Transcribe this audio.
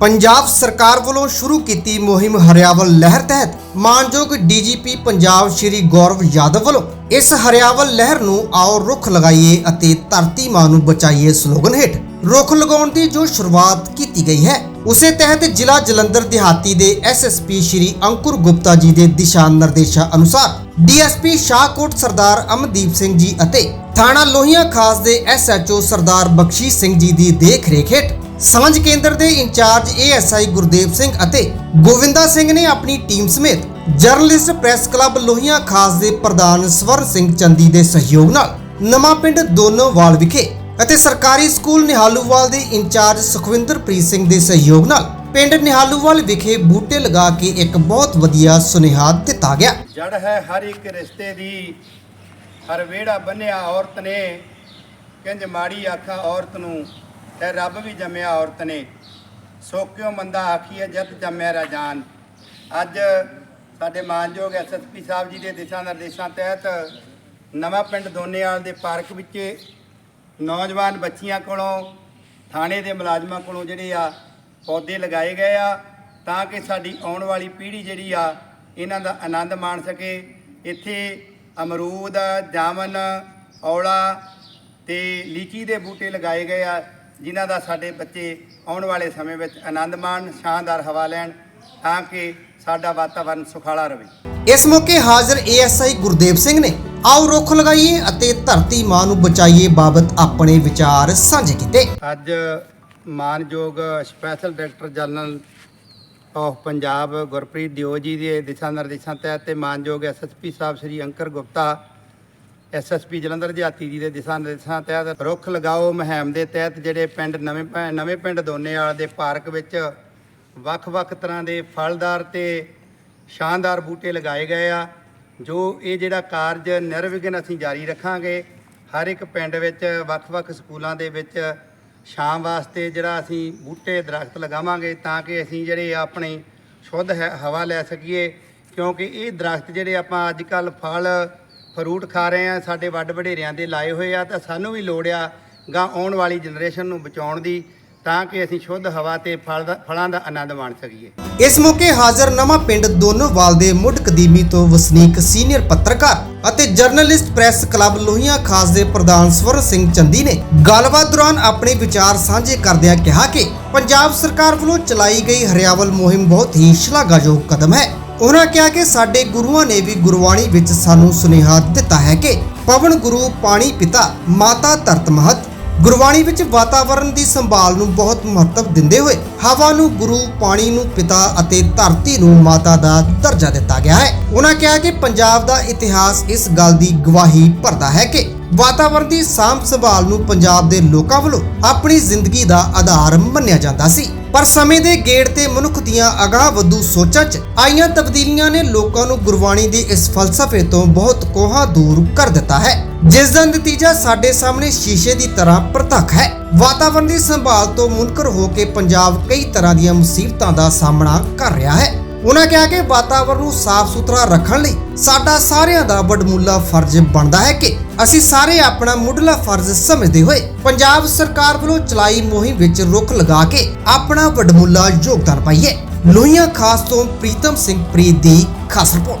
ਪੰਜਾਬ ਸਰਕਾਰ ਵੱਲੋਂ ਸ਼ੁਰੂ ਕੀਤੀ ਮੁਹਿੰਮ ਹਰਿਆਵਲ ਲਹਿਰ ਤਹਿਤ ਮਾਨਯੋਗ ਡੀਜੀਪੀ ਪੰਜਾਬ ਸ਼੍ਰੀ ਗੌਰਵ ਯਾਦਵ ਵੱਲੋਂ ਇਸ ਹਰਿਆਵਲ ਲਹਿਰ ਨੂੰ ਆਓ ਰੁੱਖ ਲਗਾਈਏ ਅਤੇ ਧਰਤੀ ਮਾਂ ਨੂੰ ਬਚਾਈਏ ਸਲੋਗਨ ਹੇਠ। ਰੁੱਖ ਲਗਾਉਣ ਦੀ ਜੋ ਸ਼ੁਰੂਆਤ ਕੀਤੀ ਗਈ ਹੈ, ਉਸੇ ਤਹਿਤ ਜ਼ਿਲ੍ਹਾ ਜਲੰਧਰ ਦਿਹਾਤੀ ਦੇ ਐਸਐਸਪੀ ਸ਼੍ਰੀ ਅੰਕੁਰ ਗੁਪਤਾ ਜੀ ਦੇ ਦਿਸ਼ਾ ਨਿਰਦੇਸ਼ਾਂ ਅਨੁਸਾਰ ਡੀਐਸਪੀ ਸ਼ਾਹਕੋਟ ਸਰਦਾਰ ਅਮਨਦੀਪ ਸਿੰਘ ਜੀ ਅਤੇ ਥਾਣਾ ਲੋਹੀਆਂ ਖਾਸ ਦੇ ਐਸਐਚਓ ਸਰਦਾਰ ਬਖਸ਼ੀਸ਼ ਸਿੰਘ ਜੀ ਦੀ ਦੇਖ ਰੇਖ ਹੇਠ ਸਾਂਝ ਕੇਂਦਰ ਦੇ ਇੰਚਾਰਜ ਏਐਸਆਈ ਗੁਰਦੇਵ ਸਿੰਘ ਅਤੇ ਗੋਵਿੰਦਾ ਸਿੰਘ ਨੇ ਆਪਣੀ ਟੀਮ ਸਮੇਤ ਜਰਨਲਿਸਟ ਪ੍ਰੈਸ ਕਲੱਬ ਲੋਹੀਆਂ ਖਾਸ ਦੇ ਪ੍ਰਧਾਨ ਸਵਰਨ ਸਿੰਘ ਚੰਦੀ ਦੇ ਸਹਿਯੋਗ ਨਾਲ ਨਵਾਂ ਪਿੰਡ ਦੋਨੋਵਾਲ ਵਿਖੇ ਅਤੇ ਸਰਕਾਰੀ ਸਕੂਲ ਨਿਹਾਲੂਵਾਲ ਦੇ ਇੰਚਾਰਜ ਸੁਖਵਿੰਦਰਪ੍ਰੀਤ ਸਿੰਘ ਦੇ ਸਹਿਯੋਗ ਨਾਲ ਪਿੰਡ ਨਿਹਾਲੂਵਾਲ ਵਿਖੇ ਬੂਟੇ ਲਗਾ ਕੇ ਇੱਕ ਬਹੁਤ ਵਧੀਆ ਸੁਨੇਹਾ ਦਿੱਤਾ ਗਿਆ। ਜੜ ਹੈ ਹਰ ਇੱਕ ਰਿਸ਼ਤੇ ਦੀ, ਹਰ ਵੇੜਾ ਬੰਨਿਆ ਔਰਤ ਨੇ, ਕਿੰਜ ਮਾੜੀ ਆਖਾ ਔਰਤ ਨੂੰ। ਤੇ ਰੱਬ ਵੀ ਜੰਮਿਆ ਔਰਤ ਨੇ। ਸੋ ਕਿਉ ਮੰਦਾ ਆਖੀਏ ਜਦ ਜੰਮਿਆ ਰਾਜਾਨ ਅੱਜ ਸਾਡੇ ਮਾਨਯੋਗ ਐਸਐਸਪੀ ਸਾਹਿਬ ਜੀ ਦੇ ਦਿਸ਼ਾ ਨਿਰਦੇਸ਼ਾਂ ਤਹਿਤ ਨਵਾਂ ਪਿੰਡ ਦੋਨੇਵਾਲ ਦੇ ਪਾਰਕ ਵਿੱਚ ਨੌਜਵਾਨ ਬੱਚੀਆਂ ਕੋਲੋਂ, ਥਾਣੇ ਦੇ ਮੁਲਾਜ਼ਮਾਂ ਕੋਲੋਂ ਜਿਹੜੇ ਆ ਪੌਦੇ ਲਗਾਏ ਗਏ ਆ, ਤਾਂ ਕਿ ਸਾਡੀ ਆਉਣ ਵਾਲੀ ਪੀੜ੍ਹੀ ਜਿਹੜੀ ਆ, ਇਹਨਾਂ ਦਾ ਆਨੰਦ ਮਾਣ ਸਕੇ। ਇੱਥੇ ਅਮਰੂਦ, ਜਾਮਨ, ਔਲਾ ਤੇ ਲੀਚੀ ਦੇ ਬੂਟੇ ਲਗਾਏ ਗਏ ਆ। ਜਿਨ੍ਹਾਂ ਦਾ ਸਾਡੇ ਬੱਚੇ ਆਉਣ ਵਾਲੇ ਸਮੇਂ ਵਿੱਚ ਆਨੰਦ ਮਾਣ ਸ਼ਾਨਦਾਰ ਹਵਾ ਲੈਣ ਤਾਂ ਕਿ ਸਾਡਾ ਵਾਤਾਵਰਨ ਸੁਖਾਲਾ ਰਹੇ। ਇਸ ਮੌਕੇ ਹਾਜ਼ਰ ਏਐਸਆਈ ਗੁਰਦੇਵ ਸਿੰਘ ਨੇ ਆਓ ਰੁੱਖ ਲਗਾਈਏ ਅਤੇ ਧਰਤੀ ਮਾਂ ਨੂੰ ਬਚਾਈਏ ਬਾਬਤ ਆਪਣੇ ਵਿਚਾਰ ਸਾਂਝੇ ਕੀਤੇ। ਅੱਜ ਮਾਨਯੋਗ special director general of Punjab Gurpreet Deo ji ਦੇ ਦਿਸ਼ਾ ਨਿਰਦੇਸ਼ਾਂ ਤਹਿਤ ਤੇ ਮਾਨਯੋਗ ਐਸਐਸਪੀ ਸਾਹਿਬ ਸ੍ਰੀ ਅੰਕਰ ਗੁਪਤਾ ਐਸਐਸਪੀ ਜਲੰਧਰ ਦਿਹਾਤੀ ਜੀ ਦੇ ਦਿਸ਼ਾ ਨਿਰਦੇਸ਼ਾਂ ਤਹਿਤ ਰੁੱਖ ਲਗਾਓ ਮੁਹਿੰਮ ਦੇ ਤਹਿਤ ਜਿਹੜੇ ਪਿੰਡ ਨਵੇਂ ਪੈ- ਨਵੇਂ ਪਿੰਡ ਦੋਨੇਵਾਲ ਦੇ ਪਾਰਕ ਵਿੱਚ ਵੱਖ-ਵੱਖ ਤਰ੍ਹਾਂ ਦੇ ਫਲਦਾਰ ਤੇ ਸ਼ਾਨਦਾਰ ਬੂਟੇ ਲਗਾਏ ਗਏ ਆ, ਜੋ ਇਹ ਜਿਹੜਾ ਕਾਰਜ ਨਿਰਵਿਘਨ ਅਸੀਂ ਜਾਰੀ ਰੱਖਾਂਗੇ, ਹਰ ਇੱਕ ਪਿੰਡ ਵਿੱਚ ਵੱਖ-ਵੱਖ ਸਕੂਲਾਂ ਦੇ ਵਿੱਚ ਸ਼ਾਮ ਵਾਸਤੇ ਜਿਹੜਾ ਅਸੀਂ ਬੂਟੇ ਦਰਖਤ ਲਗਾਵਾਂਗੇ ਤਾਂ ਕਿ ਅਸੀਂ ਜਿਹੜੇ ਆ ਆਪਣੀ ਸ਼ੁੱਧ ਹੈ- ਹਵਾ ਲੈ ਸਕੀਏ, ਕਿਉਂਕਿ ਇਹ ਦਰਖਤ ਜਿਹੜੇ ਆਪਾਂ ਅੱਜ ਕੱਲ ਫਲ ਫਰੂਟ ਖਾ ਰਹੇ ਆ, ਸਾਡੇ ਵੱਡ ਵਡੇਰਿਆਂ ਦੇ ਲਾਏ ਹੋਏ ਆ, ਤਾਂ ਸਾਨੂੰ ਵੀ ਲੋੜ ਆ ਗਾਂ ਆਉਣ ਵਾਲੀ ਜਨਰੇਸ਼ਨ ਨੂੰ ਬਚਾਉਣ ਦੀ, ਤਾਂ ਕਿ ਅਸੀਂ ਸ਼ੁੱਧ ਹਵਾ ਤੇ ਫਲ ਦਾ, ਫਲਾਂ ਦਾ ਆਨੰਦ ਮਾਣ ਸਕੀਏ। ਇਸ ਮੌਕੇ ਹਾਜ਼ਰ ਨਵਾਂ ਪਿੰਡ ਦੋਨੋਵਾਲ ਦੇ ਮੁੱਢ ਕਦੀਮੀ ਤੋਂ ਵਸਨੀਕ ਸੀਨੀਅਰ ਪੱਤਰਕਾਰ ਅਤੇ ਜਰਨਲਿਸਟ ਪ੍ਰੈਸ ਕਲੱਬ ਲੋਹੀਆਂ ਖਾਸ ਦੇ ਪ੍ਰਧਾਨ ਸਵਰਨ ਸਿੰਘ ਚੰਦੀ ਨੇ ਗੱਲਬਾਤ ਦੌਰਾਨ ਆਪਣੇ ਵਿਚਾਰ ਸਾਂਝੇ ਕਰਦਿਆਂ ਕਿਹਾ ਕਿ ਪੰਜਾਬ ਸਰਕਾਰ ਵੱਲੋਂ ਚਲਾਈ ਗਈ ਹਰਿਆਵਲ ਮੁਹਿੰਮ ਬਹੁਤ ਹੀ ਸ਼ਲਾਘਾਯੋਗ ਕਦਮ ਹੈ। ਉਹਨਾਂ ਕਿਹਾ ਕਿ ਸਾਡੇ ਗੁਰੂਆਂ ਨੇ ਵੀ ਗੁਰਬਾਣੀ ਵਿੱਚ ਸਾਨੂੰ ਸੁਨੇਹਾ ਦਿੱਤਾ ਹੈ ਕਿ ਪਵਨ ਗੁਰੂ, ਪਾਣੀ ਪਿਤਾ, ਮਾਤਾ ਧਰਤ ਮਹਤ ਗੁਰਬਾਣੀ ਵਿੱਚ ਵਾਤਾਵਰਣ ਦੀ ਸੰਭਾਲ ਨੂੰ ਬਹੁਤ ਮਹੱਤਵ ਦਿੰਦੇ ਹੋਏ ਹਵਾ ਨੂੰ ਗੁਰੂ, ਪਾਣੀ ਨੂੰ ਪਿਤਾ ਅਤੇ ਧਰਤੀ ਨੂੰ ਮਾਤਾ ਦਾ ਦਰਜਾ ਦਿੱਤਾ ਗਿਆ ਹੈ। ਉਹਨਾਂ ਕਿਹਾ ਕਿ ਪੰਜਾਬ ਦਾ ਇਤਿਹਾਸ ਇਸ ਗੱਲ ਦੀ ਗਵਾਹੀ ਭਰਦਾ ਹੈ ਕਿ ਵਾਤਾਵਰਣ ਦੀ ਸਾਂਭ ਸੰਭਾਲ ਨੂੰ ਪੰਜਾਬ ਦੇ ਲੋਕਾਂ ਵੱਲੋਂ ਆਪਣੀ ਜ਼ਿੰਦਗੀ ਦਾ ਆਧਾਰ ਮੰਨਿਆ ਜਾਂਦਾ ਸੀ। ਪਰ ਸਮੇਂ ਦੇ ਗੇੜ ਤੇ ਮਨੁੱਖ ਦੀਆਂ ਅਗਾਹ ਵਧੂ ਸੋਚਾਂ 'ਚ ਆਈਆਂ ਤਬਦੀਲੀਆਂ ਨੇ ਲੋਕਾਂ ਨੂੰ ਗੁਰਬਾਣੀ ਦੇ ਇਸ ਫਲਸਫੇ ਤੋਂ ਬਹੁਤ ਕੋਹਾ ਦੂਰ ਕਰ ਦਿੱਤਾ ਹੈ। ਜਿਸ ਦਾ ਨਤੀਜਾ ਸਾਡੇ ਸਾਹਮਣੇ ਸ਼ੀਸ਼ੇ ਦੀ ਤਰ੍ਹਾਂ ਪ੍ਰਤੱਖ ਹੈ। ਵਾਤਾਵਰਣ ਦੀ ਸੰਭਾਲ ਤੋਂ ਮੁਨਕਰ ਹੋ ਕੇ ਪੰਜਾਬ ਕਈ ਤਰ੍ਹਾਂ ਦੀਆਂ ਮੁਸੀਬਤਾਂ ਦਾ ਸਾਹਮਣਾ ਕਰ ਰਿਹਾ ਹੈ। ਉਹਨਾਂ ਕਿਹਾ ਕਿ ਵਾਤਾਵਰਣ ਨੂੰ ਸਾਫ਼ ਸੁਥਰਾ ਰੱਖਣ ਲਈ ਸਾਡਾ ਸਾਰਿਆਂ ਦਾ ਵਡਮੁੱਲਾ ਫਰਜ਼ ਬਣਦਾ ਹੈ ਕਿ ਅਸੀਂ ਸਾਰੇ ਆਪਣਾ ਮੁੱਢਲਾ ਫਰਜ਼ ਸਮਝਦੇ ਹੋਏ ਪੰਜਾਬ ਸਰਕਾਰ ਵੱਲੋਂ ਚਲਾਈ ਮੁਹਿੰਮ ਵਿੱਚ ਰੁੱਖ ਲਗਾ ਕੇ ਆਪਣਾ ਵਡਮੁੱਲਾ ਯੋਗਦਾਨ ਪਾਈਏ। ਲੋਹੀਆਂ ਖਾਸ ਤੋਂ ਪ੍ਰੀਤਮ ਸਿੰਘ ਪ੍ਰੀਤ ਦੀ ਖਾਸ ਰਿਪੋਰਟ।